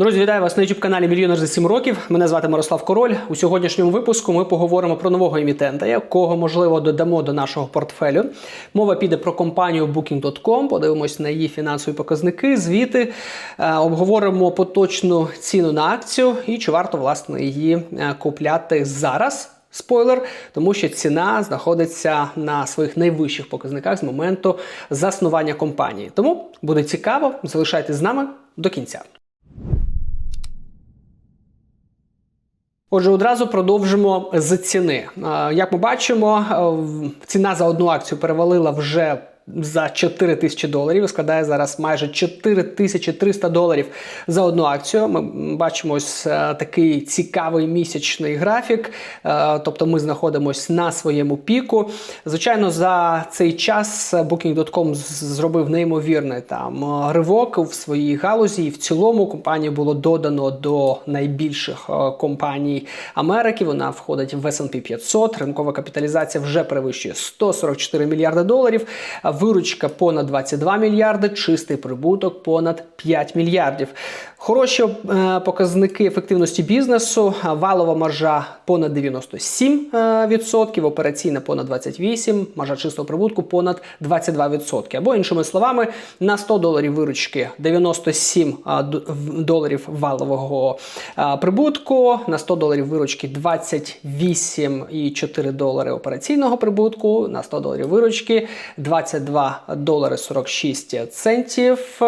Друзі, вітаю вас на youtube каналі Мільйонер за 7 років. Мене звати Мирослав Король. У сьогоднішньому випуску ми поговоримо про нового емітента, якого можливо додамо до нашого портфелю. Мова піде про компанію Booking.com, подивимось на її фінансові показники, звіти, е, обговоримо поточну ціну на акцію і чи варто власне її е, купляти зараз. Спойлер, тому що ціна знаходиться на своїх найвищих показниках з моменту заснування компанії. Тому буде цікаво, залишайтесь з нами до кінця. Отже, одразу продовжимо з ціни. Як ми бачимо, е, ціна за одну акцію перевалила вже за 4 тисячі доларів. і Складає зараз майже 4300 доларів за одну акцію. Ми бачимо ось е, такий цікавий місячний графік. Е, Тобто ми знаходимося на своєму піку. Звичайно, за цей час Booking.com з- зробив неймовірний там е, ривок в своїй галузі. І в цілому компанію було додано до найбільших е, компаній Америки. Вона входить в S&P 500. Ринкова капіталізація вже перевищує 144 мільярди доларів. Виручка понад 22 мільярди, чистий прибуток понад 5 мільярдів. Хороші е, показники ефективності бізнесу. Валова маржа понад 97%, операційна понад 28%, маржа чистого прибутку понад 22%. Або іншими словами, на 100 доларів виручки 97 а, д- в- доларів валового прибутку, на 100 доларів виручки 28,4 долари операційного прибутку, на 100 доларів виручки 22 долари 46 центів е,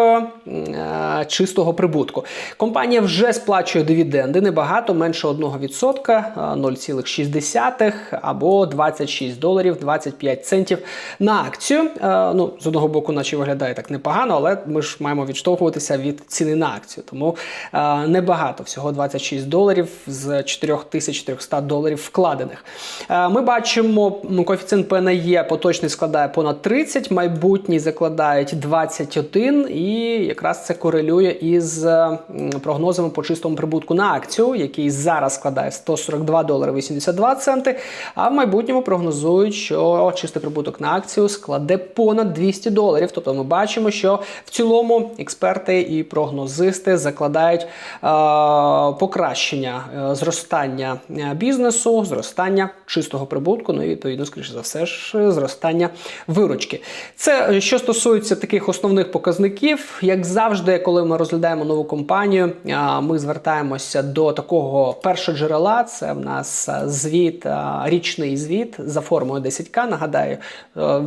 е, чистого прибутку. Компанія вже сплачує дивіденди небагато, менше 1%, е, 0,6 або 26 доларів 25 центів на акцію. Е, Ну, з одного боку, наче виглядає так непогано, але ми ж маємо відштовхуватися від ціни на акцію. Тому е, небагато, всього 26 доларів з 4300 доларів вкладених. Е, Ми бачимо, ну, коефіцієнт ПНЄ поточний складає понад 30, майбутній закладають 21, і якраз це корелює із е, прогнозами по чистому прибутку на акцію, який зараз складає 142 долари 82 центи. А в майбутньому прогнозують, що чистий прибуток на акцію складе понад 200 доларів. Тобто ми бачимо, що в цілому експерти і прогнозисти закладають е, покращення е, зростання е, бізнесу, зростання чистого прибутку, ну і відповідно, скоріше за все ж, зростання виручки. Це е, що стосується таких основних показників, як завжди, коли ми розглядаємо нову компанію, ми звертаємося до такого першого джерела. Це в нас е, звіт, е, річний звіт за формою 10К. Нагадаю,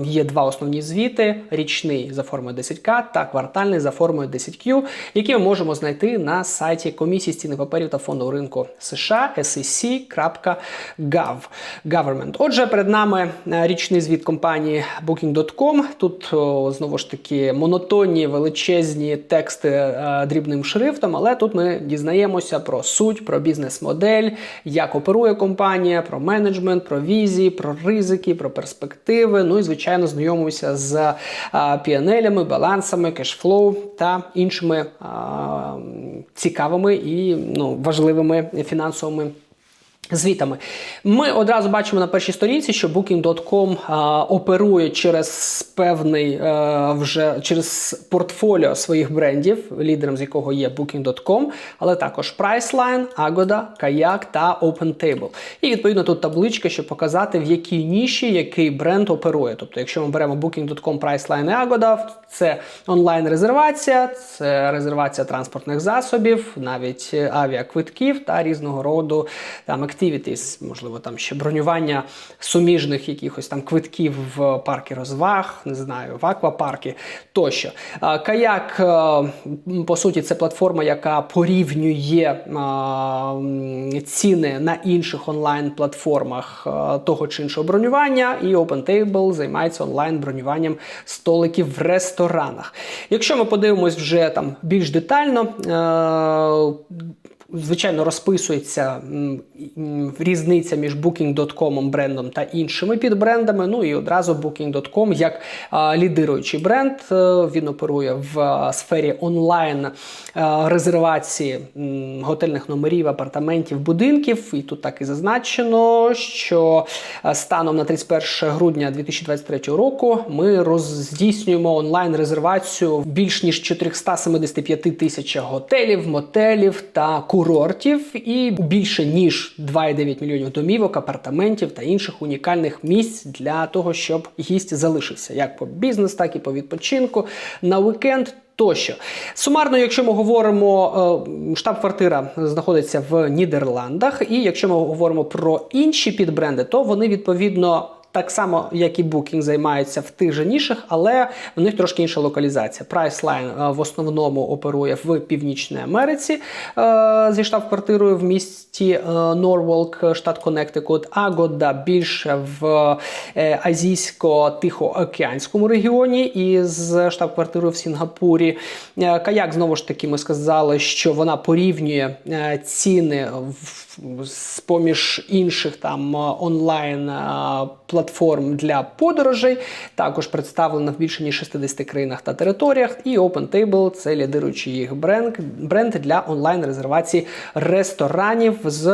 є два основні звіти: річний за формою 10К та квартальний за формою 10Q, які ми можемо знайти на сайті комісії з цінних паперів та фондового ринку США sec.gov. Government. Отже, перед нами річний звіт компанії Booking.com. Тут о, знову ж таки монотонні величезні тексти е, дрібним шрифтом, але тут ми дізнаємося про суть, про бізнес-модель, як оперує компанія, про менеджмент, про візії, про ризики, про перспективи. Ну і звичайно, знайомимося з е, піанелями, балансами, кешфлоу та іншими цікавими і ну, важливими фінансовими. Звітами ми одразу бачимо на першій сторінці, що Booking.com а, оперує через певний е, вже через портфоліо своїх брендів, лідером з якого є Booking.com, але також Priceline, Agoda, Kayak та OpenTable. І відповідно тут табличка, щоб показати, в якій ніші який бренд оперує. Тобто, якщо ми беремо Booking.com, Priceline і Agoda, це онлайн-резервація, це резервація транспортних засобів, навіть е, авіаквитків та різного роду там activities, можливо, там ще бронювання суміжних якихось там квитків в парки розваг, не знаю, в аквапарки тощо. Каяк, е, по суті, це платформа, яка порівнює ціни на інших онлайн-платформах е, того чи іншого бронювання, і OpenTable займається онлайн-бронюванням столиків в ресторанах. Якщо ми подивимось вже там більш детально. Звичайно, розписується різниця між Booking.com брендом та іншими підбрендами. Ну і одразу Booking.com як лідируючий бренд. е, Він оперує в сфері онлайн е, резервації готельних номерів, апартаментів, будинків. І тут так і зазначено, що е, станом на 31 грудня 2023 року ми роздійснюємо онлайн резервацію більш ніж 475 тисячах готелів, мотелів та курортів, і більше ніж 2,9 мільйонів домівок, апартаментів та інших унікальних місць для того, щоб гість залишився як по бізнес, так і по відпочинку на уікенд. Тощо сумарно, якщо ми говоримо, е, штаб-квартира знаходиться в Нідерландах, і якщо ми говоримо про інші підбренди, то вони відповідно. Так само, як і Booking займаються в тих же нішах, але в них трошки інша локалізація. Priceline е, в основному оперує в Північній Америці е, зі штаб-квартирою в місті е, Норволк, штат Коннектикут, а Года більше в азійсько-тихоокеанському регіоні із штаб-квартирою в Сінгапурі. Каяк знову ж таки ми сказали, що вона порівнює ціни в з поміж інших там е, онлайн е, платформ для подорожей. Також представлена в більше ніж 60 країнах та територіях. І OpenTable – це лідируючий їх бренд, для онлайн резервації ресторанів з.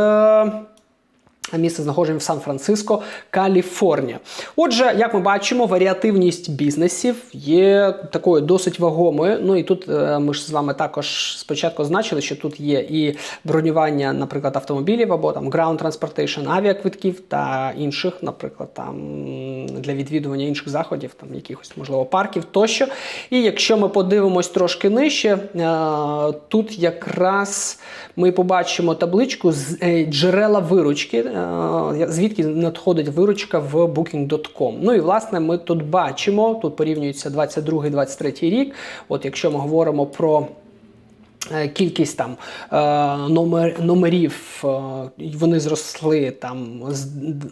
Місце знаходження в Сан-Франциско, Каліфорнія. Отже, як ми бачимо, варіативність бізнесів є такою досить вагомою. Ну і тут е, ми ж з вами також спочатку значили, що тут є і бронювання, наприклад, автомобілів або там ground transportation, авіаквитків та інших, наприклад, там для відвідування інших заходів, там якихось можливо парків тощо. І якщо ми подивимось трошки нижче, е, тут якраз ми побачимо табличку з е, джерела виручки. Е, Звідки надходить виручка в Booking.com. Ну і власне ми тут бачимо, тут порівнюється 22-23 рік. От якщо ми говоримо про Кількість там е, номер, номерів е, вони зросли там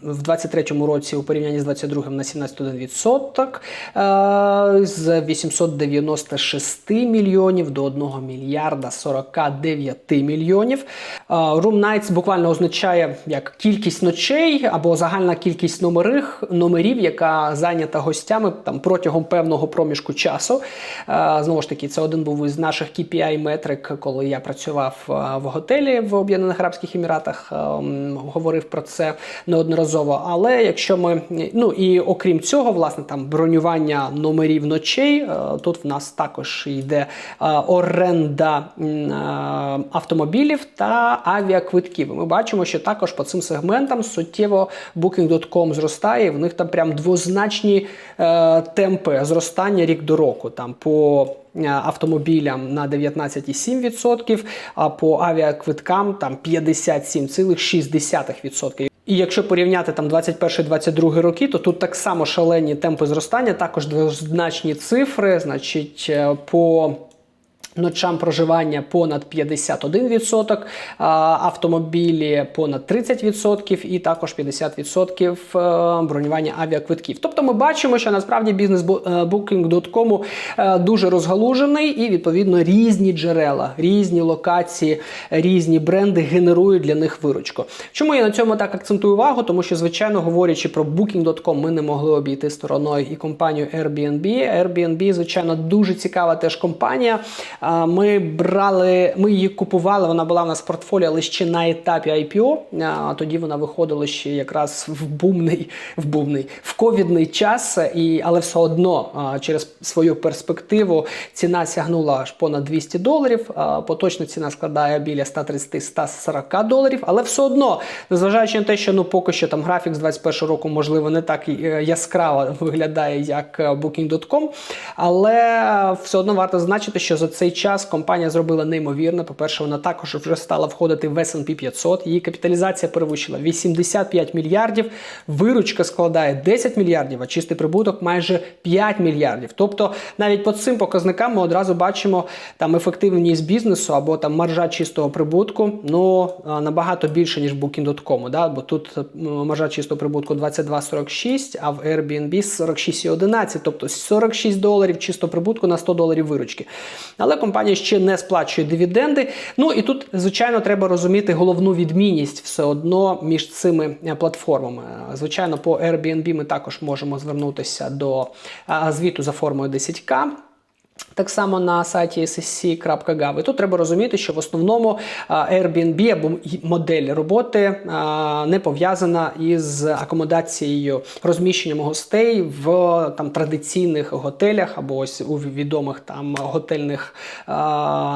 в 23-му році у порівнянні з 22-м на 71%, е, з 896 мільйонів до 1 мільярда 49 мільйонів. Е, Room Nights буквально означає як кількість ночей або загальна кількість номерих, номерів, яка зайнята гостями там протягом певного проміжку часу. Е, Знову ж таки, це один був із наших KPI метрик, коли я працював е, в готелі в Об'єднаних Арабських Еміратах, ем, говорив про це неодноразово. Але якщо ми ну і окрім цього, власне, там бронювання номерів ночей, е, тут в нас також йде е, оренда е, автомобілів та авіаквитків. Ми бачимо, що також по цим сегментам суттєво Booking.com зростає. В них там прям двозначні е, темпи зростання рік до року. Там по е, автомобілям на 19,7%, а по авіаквиткам там 57,6%. І якщо порівняти там 21-22 роки, то тут так само шалені темпи зростання, також двозначні цифри, значить, е, по Ночам проживання понад 51%, автомобілі понад 30% і також 50% е, бронювання авіаквитків. Тобто ми бачимо, що насправді бізнес е, Booking.com е, дуже розгалужений і відповідно різні джерела, різні локації, різні бренди генерують для них виручку. Чому я на цьому так акцентую увагу? Тому що, звичайно, говорячи про Booking.com, ми не могли обійти стороною і компанію Airbnb. Airbnb, звичайно, дуже цікава теж компанія. Ми брали, ми її купували. Вона була в нас в портфоліо, але ще на етапі IPO. А Тоді вона виходила ще якраз в бумний, в бумний, в ковідний час, і але все одно через свою перспективу ціна сягнула аж понад 200 доларів. Поточна ціна складає біля 130-140 доларів. Але все одно, незважаючи на те, що ну поки що там графік з 21 року, можливо, не так е, яскраво виглядає, як е, Booking.com, але все одно варто зазначити, що за цей час компанія зробила неймовірно. По-перше, вона також вже стала входити в S&P 500. Її капіталізація перевищила 85 мільярдів. Виручка складає 10 мільярдів, а чистий прибуток майже 5 мільярдів. Тобто, навіть по цим показникам ми одразу бачимо там ефективність бізнесу або там маржа чистого прибутку. Ну набагато більше ніж Booking.com, да? бо тут маржа чистого прибутку 22,46, а в Airbnb 46,11, тобто 46 доларів чистого прибутку на 100 доларів виручки. Але компанія ще не сплачує дивіденди. Ну і тут, звичайно, треба розуміти головну відмінність все одно між цими е, платформами. Е, Звичайно, по Airbnb ми також можемо звернутися до е, звіту за формою 10К. Так само на сайті ssc.gov. І тут треба розуміти, що в основному Airbnb або модель роботи не пов'язана із акомодацією розміщенням гостей в там традиційних готелях або ось у відомих там готельних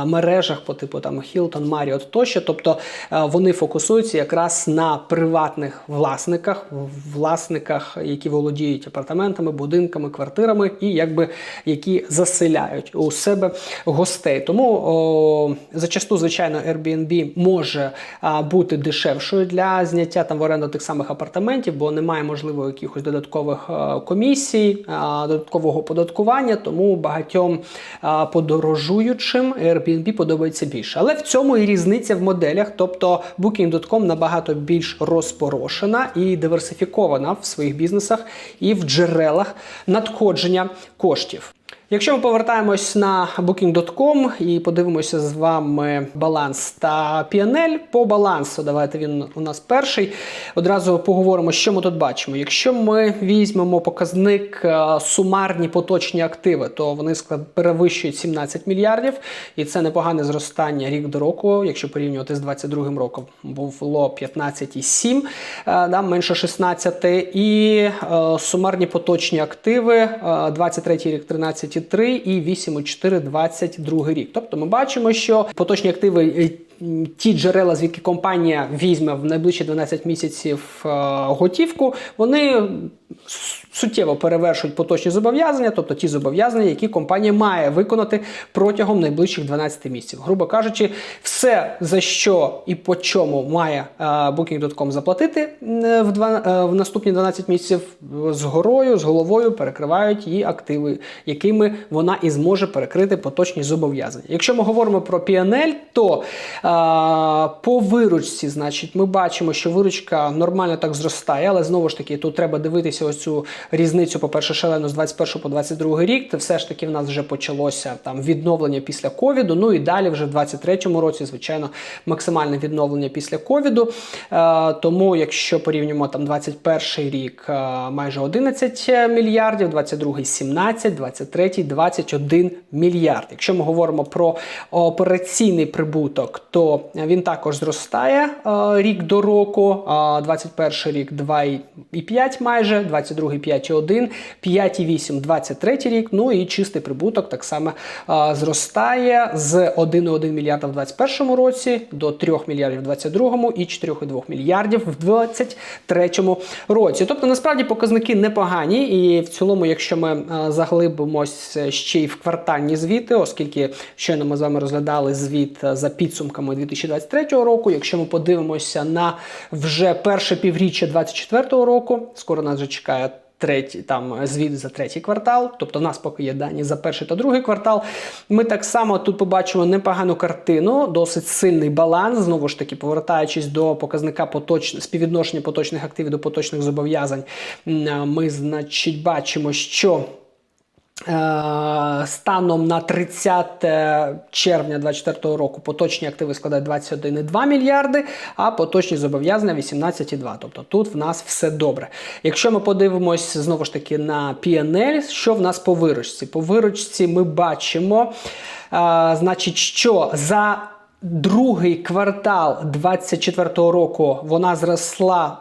мережах по типу там Hilton, Marriott тощо. Тобто вони фокусуються якраз на приватних власниках, власниках, які володіють апартаментами, будинками, квартирами і якби які заселяють у себе гостей. Тому о, зачасту, звичайно, Airbnb може а, бути дешевшою для зняття там в оренду тих самих апартаментів, бо немає можливо якихось додаткових а, комісій, а, додаткового податкування. Тому багатьом а, подорожуючим Airbnb подобається більше. Але в цьому і різниця в моделях. Тобто Booking.com набагато більш розпорошена і диверсифікована в своїх бізнесах і в джерелах надходження коштів. Якщо ми повертаємось на Booking.com і подивимося з вами баланс та PNL, по балансу, давайте він у нас перший. Одразу поговоримо, що ми тут бачимо. Якщо ми візьмемо показник е, сумарні поточні активи, то вони склад перевищують 17 мільярдів, і це непогане зростання рік до року, якщо порівнювати з 22 роком, було 15,7, е, да, менше 16. І е, сумарні поточні активи е, 23 рік 13,3 і 8,4 22 рік. Тобто ми бачимо, що поточні активи. е, Ті джерела, звідки компанія візьме в найближчі 12 місяців е, готівку, вони суттєво перевершують поточні зобов'язання, тобто ті зобов'язання, які компанія має виконати протягом найближчих 12 місяців. Грубо кажучи, все за що і по чому має е, Booking.com заплатити е, в, два, е, в наступні 12 місяців з горою, з головою перекривають її активи, якими вона і зможе перекрити поточні зобов'язання. Якщо ми говоримо про PNL, то е, по виручці, значить, ми бачимо, що виручка нормально так зростає, але знову ж таки тут треба дивитися ось цю різницю, по-перше, шалену з 21 по 22 рік. Це все ж таки в нас вже почалося там відновлення після ковіду. Ну і далі, вже в 23-му році, звичайно, максимальне відновлення після ковіду. Е, тому, якщо порівнюємо там 21 рік, е, майже 11 мільярдів, 22 17, 23 21 мільярд. Якщо ми говоримо про операційний прибуток, то він також зростає е, рік до року. Е, 21 рік 2,5 майже, 22 5,1, 5,8 23 рік. Ну і чистий прибуток так само е, зростає з 1,1 мільярда в 21 році до 3 мільярдів в 22 і 4,2 мільярдів в 23 році. Тобто насправді показники непогані, і в цілому, якщо ми е, заглибимось ще й в квартальні звіти, оскільки щойно ми з вами розглядали звіт за підсумками 2023 року. Якщо ми подивимося на вже перше півріччя 2024 року, скоро нас вже чекає. Третій там звіт за третій квартал, тобто в нас поки є дані за перший та другий квартал. Ми так само тут побачимо непогану картину, досить сильний баланс. Знову ж таки, повертаючись до показника поточ... співвідношення поточних активів до поточних зобов'язань, ми, значить, бачимо, що. Е, Станом на 30 червня 2024 року поточні активи складають 21,2 мільярди, а поточні зобов'язання 18,2. Тобто тут в нас все добре. Якщо ми подивимось знову ж таки на PNL, що в нас по виручці? По виручці ми бачимо, е, значить, що за Другий квартал 24-го року вона зросла,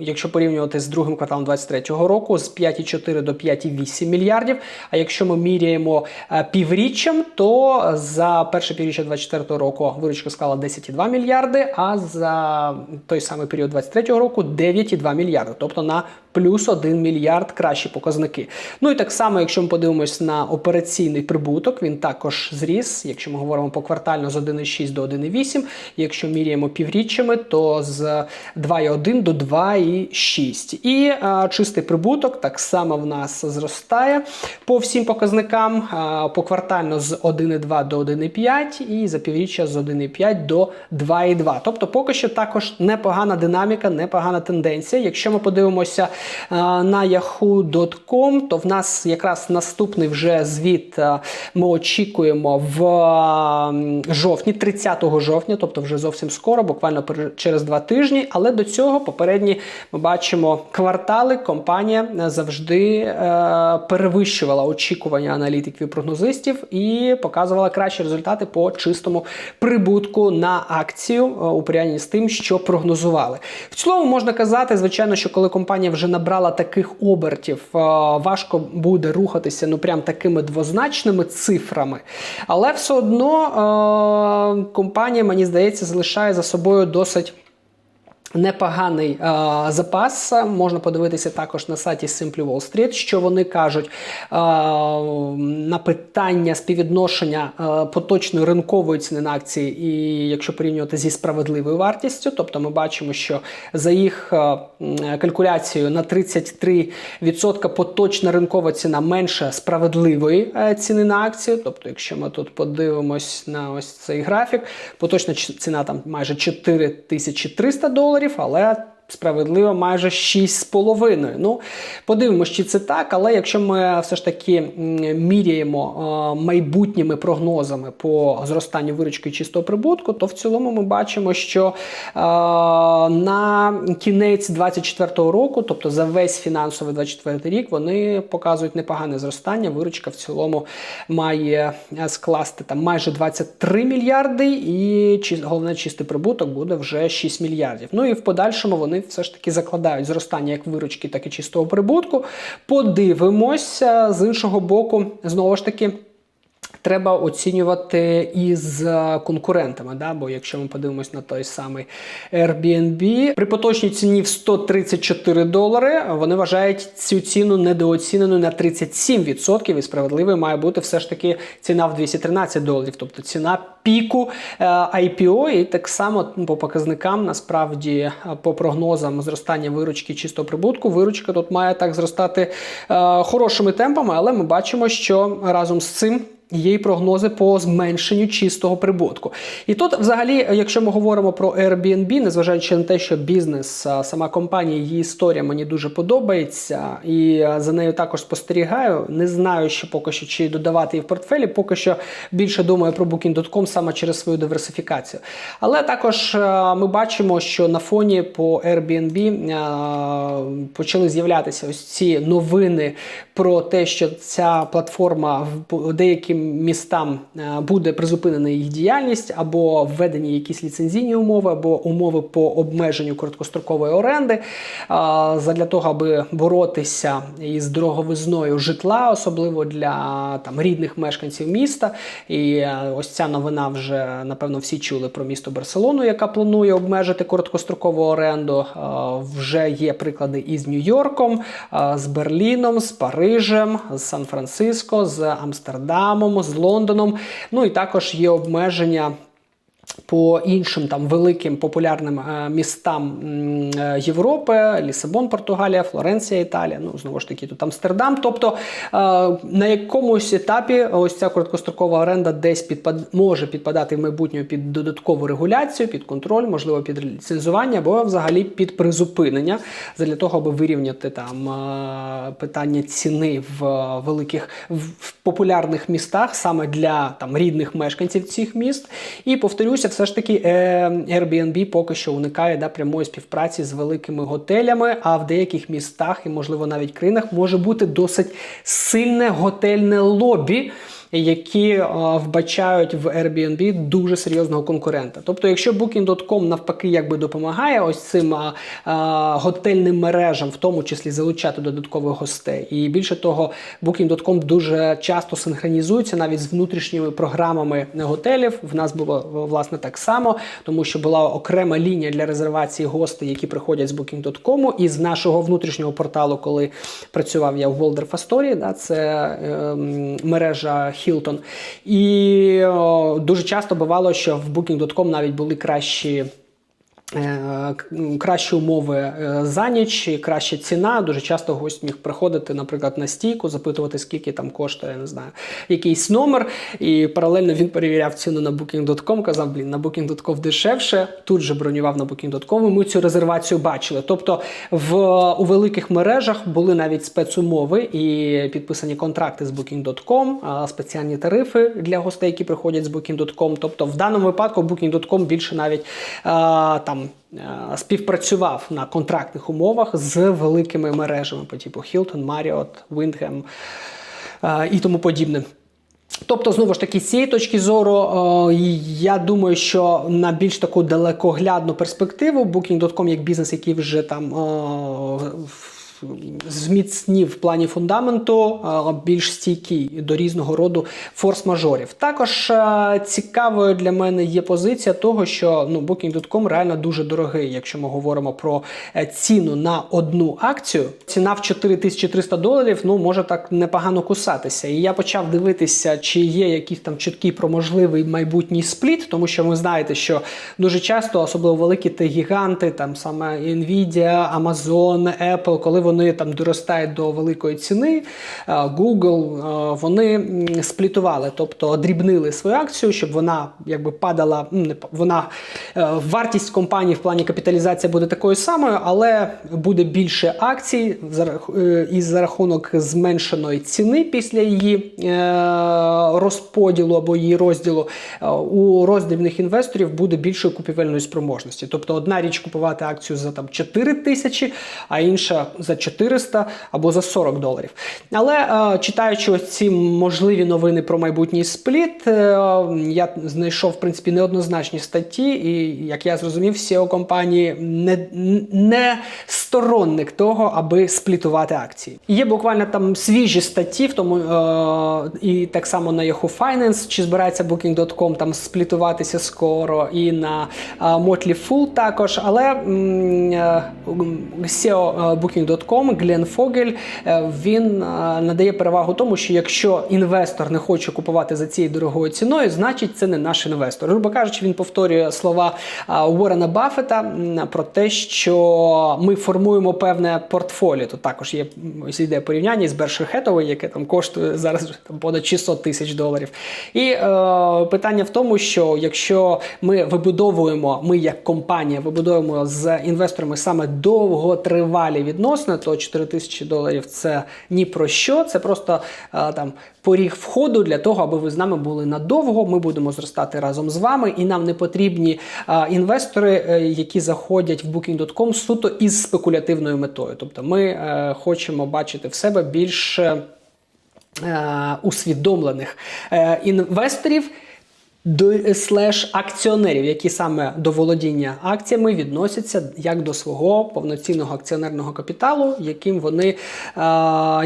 якщо порівнювати з другим кварталом 23-го року, з 5,4 до 5,8 мільярдів. А якщо ми міряємо півріччям, то за перше півріччя 24-го року виручка склала 10,2 мільярди, а за той самий період 23-го року 9,2 мільярди. Тобто на плюс 1 мільярд кращі показники. Ну і так само, якщо ми подивимось на операційний прибуток, він також зріс. Якщо ми говоримо поквартально з 1,6 до 1,8. Якщо міряємо півріччями, то з 2,1 до 2,6. І а, чистий прибуток так само в нас зростає по всім показникам. А, поквартально з 1,2 до 1,5 і за півріччя з 1,5 до 2,2. Тобто поки що також непогана динаміка, непогана тенденція. Якщо ми подивимося а, на yahoo.com, то в нас якраз наступний вже звіт а, ми очікуємо в жовтні. Жовтні, 30 жовтня, тобто вже зовсім скоро, буквально через два тижні. Але до цього попередні ми бачимо квартали. Компанія завжди е, перевищувала очікування аналітиків і прогнозистів і показувала кращі результати по чистому прибутку на акцію е, у порівнянні з тим, що прогнозували. В цілому можна казати, звичайно, що коли компанія вже набрала таких обертів, е, важко буде рухатися ну прям такими двозначними цифрами. Але все одно е, компанія, мені здається, залишає за собою досить. Непоганий е, запас. Можна подивитися також на сайті Simply Wall Street, що вони кажуть е, на питання співвідношення е, поточної ринкової ціни на акції, і якщо порівнювати зі справедливою вартістю, тобто ми бачимо, що за їх е, калькуляцією на 33% поточна ринкова ціна менше справедливої е, ціни на акцію. Тобто, якщо ми тут подивимось на ось цей графік, поточна ціна там майже 4300 доларів, але справедливо майже 6,5. Ну, подивимось, чи це так, але якщо ми все ж таки міряємо е, майбутніми прогнозами по зростанню виручки чистого прибутку, то в цілому ми бачимо, що е, на кінець 2024 року, тобто за весь фінансовий 24 рік, вони показують непогане зростання. Виручка в цілому має е, скласти там майже 23 мільярди, і головне чистий прибуток буде вже 6 мільярдів. Ну і в подальшому вони все ж таки закладають зростання як виручки, так і чистого прибутку. Подивимося з іншого боку, знову ж таки. Треба оцінювати із е, конкурентами. Да? Бо якщо ми подивимось на той самий Airbnb, при поточній ціні в 134 долари вони вважають цю ціну недооціненою на 37%, і справедливою має бути все ж таки ціна в 213 доларів, тобто ціна піку е, IPO, і так само по показникам, насправді, е, по прогнозам зростання виручки чистого прибутку, виручка тут має так зростати е, хорошими темпами, але ми бачимо, що разом з цим. Й прогнози по зменшенню чистого прибутку. І тут, взагалі, якщо ми говоримо про Airbnb, незважаючи на те, що бізнес, сама компанія, її історія мені дуже подобається, і за нею також спостерігаю. Не знаю, що поки що чи додавати її в портфелі, поки що більше думаю про Booking.com саме через свою диверсифікацію. Але також ми бачимо, що на фоні по Airbnb почали з'являтися ось ці новини про те, що ця платформа в деяким містам е, буде призупинена їх діяльність, або введені якісь ліцензійні умови, або умови по обмеженню короткострокової оренди, а, задля того, аби боротися із дороговизною житла, особливо для там рідних мешканців міста. І е, ось ця новина вже напевно всі чули про місто Барселону, яка планує обмежити короткострокову оренду. Е, Вже є приклади із Нью-Йорком, е, з Берліном, з Парижем, з Сан-Франциско, з Амстердамом, з Лондоном. Ну і також є обмеження. По іншим там великим популярним е, містам е, Європи, Лісабон, Португалія, Флоренція, Італія, ну знову ж таки тут Амстердам. Тобто е, на якомусь етапі ось ця короткострокова оренда десь підпад... може підпадати в майбутньому під додаткову регуляцію, під контроль, можливо, під ліцензування або взагалі під призупинення для того, аби вирівняти там питання ціни в великих в, популярних містах саме для там рідних мешканців цих міст. І повторюся, все ж таки е, Airbnb поки що уникає да, прямої співпраці з великими готелями, а в деяких містах і, можливо, навіть країнах може бути досить сильне готельне лобі. Які вбачають в Airbnb дуже серйозного конкурента. Тобто, якщо Booking.com навпаки якби допомагає ось цим готельним мережам, в тому числі залучати додаткових гостей, і більше того, Booking.com дуже часто синхронізується навіть з внутрішніми програмами готелів. В нас було власне так само, тому що була окрема лінія для резервації гостей, які приходять з Booking.com, і з нашого внутрішнього порталу, коли працював я в Waldorf Astoria, да, це е, мережа Hilton. І о, дуже часто бувало, що в Booking.com навіть були кращі Е, Кращі умови е, за ніч, краща ціна. Дуже часто гость міг приходити, наприклад, на стійку, запитувати, скільки там коштує, не знаю, якийсь номер. І паралельно він перевіряв ціну на Booking.com, казав, блін, на Booking.com дешевше. Тут же бронював на Booking.com, і ми цю резервацію бачили. Тобто в, у великих мережах були навіть спецумови і підписані контракти з Booking.com, спеціальні тарифи для гостей, які приходять з Booking.com. Тобто в даному випадку Booking.com більше навіть там співпрацював на контрактних умовах з великими мережами по типу Hilton, Marriott, Windham і тому подібне. Тобто, знову ж таки, з цієї точки зору, е, я думаю, що на більш таку далекоглядну перспективу Booking.com як бізнес, який вже там е, в- зміцнів в плані фундаменту, більш стійкий до різного роду форс-мажорів. Також е, цікавою для мене є позиція того, що ну, Booking.com реально дуже дорогий, якщо ми говоримо про е, ціну на одну акцію. Ціна в 4300 доларів ну, може так непогано кусатися. І я почав дивитися, чи є якийсь там чіткий про можливий майбутній спліт, тому що ви знаєте, що дуже часто, особливо великі те гіганти, там саме Nvidia, Amazon, Apple, коли вони там доростають до великої ціни, е, Google, е, вони сплітували, тобто дрібнили свою акцію, щоб вона якби падала. вона е, вартість компанії в плані капіталізації буде такою самою, але буде більше акцій і за рахунок зменшеної ціни після її розподілу або її розділу у роздрібних інвесторів буде більшої купівельної спроможності. Тобто одна річ купувати акцію за там 4 тисячі, а інша за 400 або за 40 доларів. Але е, читаючи ось ці можливі новини про майбутній спліт, е, я знайшов в принципі неоднозначні статті, і як я зрозумів, SEO компанії не, не сторонник того, аби сплітувати акції. Є буквально там свіжі статті, в тому е, і так само на Yahoo Finance, чи збирається Booking.com там сплітуватися скоро, і на Motley Fool також. Але SEO Booking.com Глен Фогель е, він е, надає перевагу тому, що якщо інвестор не хоче купувати за цією дорогою ціною, значить це не наш інвестор. Грубо кажучи, він повторює слова е, Уоррена Баффета про те, що ми формуємо певне портфоліо. Тут також є ось йде порівняння з Berkshire Hathaway, яке там коштує зараз там понад 600 тисяч доларів. І е, питання в тому, що якщо ми вибудовуємо, ми як компанія вибудовуємо з інвесторами саме довготривалі відносини, то 4 тисячі доларів це ні про що. Це просто е, там поріг входу для того, аби ви з нами були надовго. Ми будемо зростати разом з вами, і нам не потрібні е, інвестори, е, які заходять в Booking.com суто із спекулятивною метою. Тобто, ми хочемо бачити в себе більше е, усвідомлених інвесторів. До слеш акціонерів, які саме до володіння акціями відносяться як до свого повноцінного акціонерного капіталу, яким вони,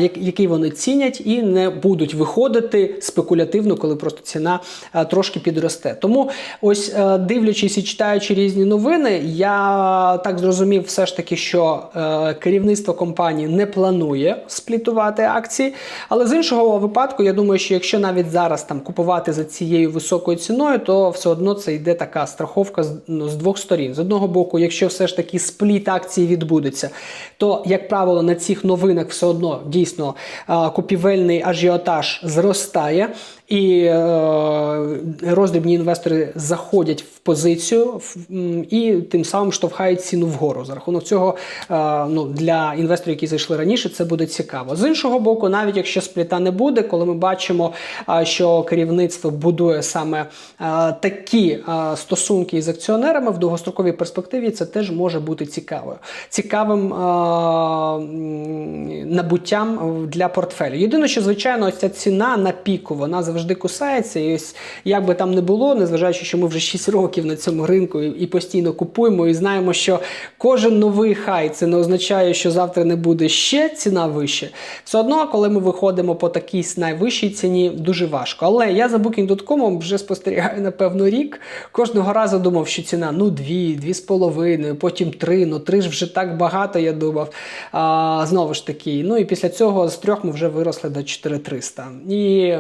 як- який вони цінять і не будуть виходити спекулятивно, коли просто ціна е, трошки підросте. Тому ось е, дивлячись і читаючи різні новини, я так зрозумів, все ж таки, що е, керівництво компанії не планує сплітувати акції. Але з іншого випадку, я думаю, що якщо навіть зараз там купувати за цією високою ціною, то все одно це йде така страховка з, ну, з двох сторін. З одного боку, якщо все ж таки спліт акції відбудеться, то, як правило, на цих новинах все одно дійсно купівельний ажіотаж зростає. І е, роздрібні інвестори заходять в позицію і тим самим штовхають ціну вгору. За рахунок цього е, ну, для інвесторів, які зайшли раніше, це буде цікаво. З іншого боку, навіть якщо спліта не буде, коли ми бачимо, е, що керівництво будує саме е, такі е, стосунки із акціонерами в довгостроковій перспективі, це теж може бути цікавою. Цікавим е, набуттям для портфелю. Єдине, що звичайно, ось ця ціна на піку, вона завжди кусається. І ось як би там не було, незважаючи, що ми вже 6 років на цьому ринку і, постійно купуємо, і знаємо, що кожен новий хай це не означає, що завтра не буде ще ціна вище. Все одно, коли ми виходимо по такій найвищій ціні, дуже важко. Але я за Booking.com вже спостерігаю напевно рік. Кожного разу думав, що ціна ну 2, 2,5, потім 3, ну 3 ж вже так багато, я думав. А, знову ж таки, ну і після цього з трьох ми вже виросли до 4300. І е,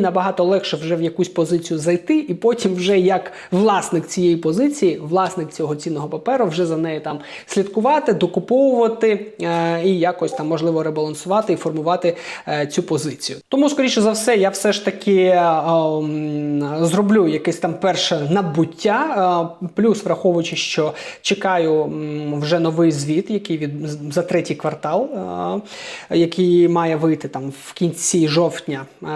набагато легше вже в якусь позицію зайти, і потім вже як власник цієї позиції, власник цього цінного паперу, вже за нею там слідкувати, докуповувати е, і якось там можливо ребалансувати і формувати е, цю позицію. Тому, скоріше за все, я все ж таки е, зроблю якесь там перше набуття. е, Плюс, враховуючи, що чекаю м, вже новий звіт, який від за третій квартал, е, який має вийти там в кінці жовтня е,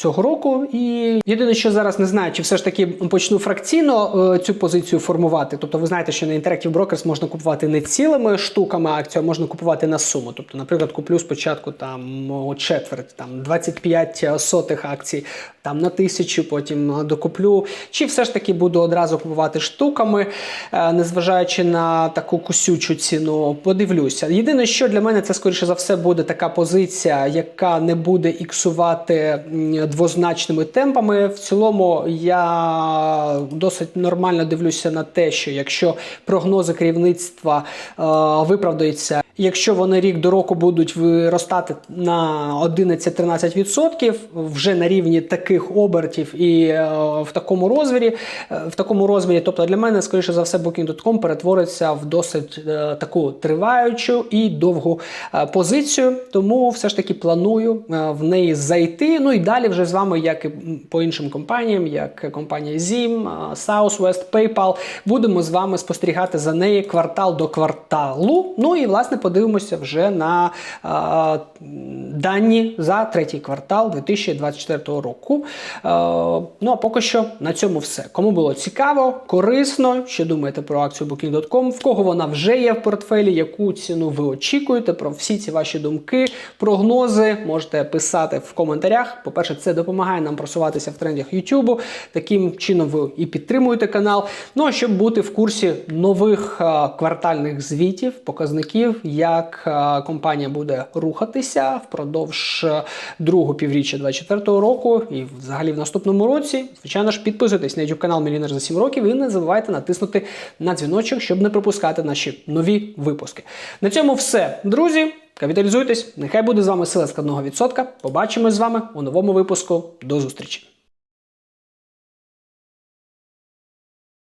цього року. І єдине, що зараз не знаю, чи все ж таки почну фракційно е, цю позицію формувати. Тобто, ви знаєте, що на Interactive Brokers можна купувати не цілими штуками акцію, а можна купувати на суму. Тобто, наприклад, куплю спочатку там четверть, там 25 сотих акцій, там на тисячу, потім е, докуплю. Чи все ж таки буду одразу купувати штуками, е, незважаючи на таку кусючу ціну, подивлюся. Єдине, що для мене це скоріше за все буде така позиція, яка не буде іксувати двозначними темпами. В цілому я досить нормально дивлюся на те, що якщо прогнози керівництва е, виправдаються, якщо вони рік до року будуть виростати на 11-13% вже на рівні таких обертів і е, в такому розмірі, е, в такому розмірі, тобто для мене, скоріше за все, Booking.com перетвориться в досить е, таку триваючу і довгу позицію. Тому все ж таки планую в неї зайти. Ну і далі вже з вами, як і по іншим компаніям, як компанія Zim, Southwest, PayPal, будемо з вами спостерігати за нею квартал до кварталу. Ну і власне подивимося вже на е, дані за третій квартал 2024 року. Е, ну а поки що на цьому все. Кому було цікаво, корисно, що думаєте про акцію Booking.com, в кого вона вже є в портфелі, яку ціну ви очікуєте, про всі ці ваші думки, прогнози можете писати в коментарях. По-перше, це допомагає нам просуватися в трендах YouTube. Таким чином ви і підтримуєте канал. Ну а щоб бути в курсі нових е, квартальних звітів, показників, як е, компанія буде рухатися впродовж е, другого півріччя 2024 року і взагалі в наступному році, звичайно ж, підписуйтесь на YouTube канал Мільйонер за 7 років і не забувайте натиснути на дзвіночок, щоб не пропускати наші нові випуски. На цьому все, друзі. Капіталізуйтесь, нехай буде з вами сила складного відсотка. Побачимось з вами у новому випуску. До зустрічі!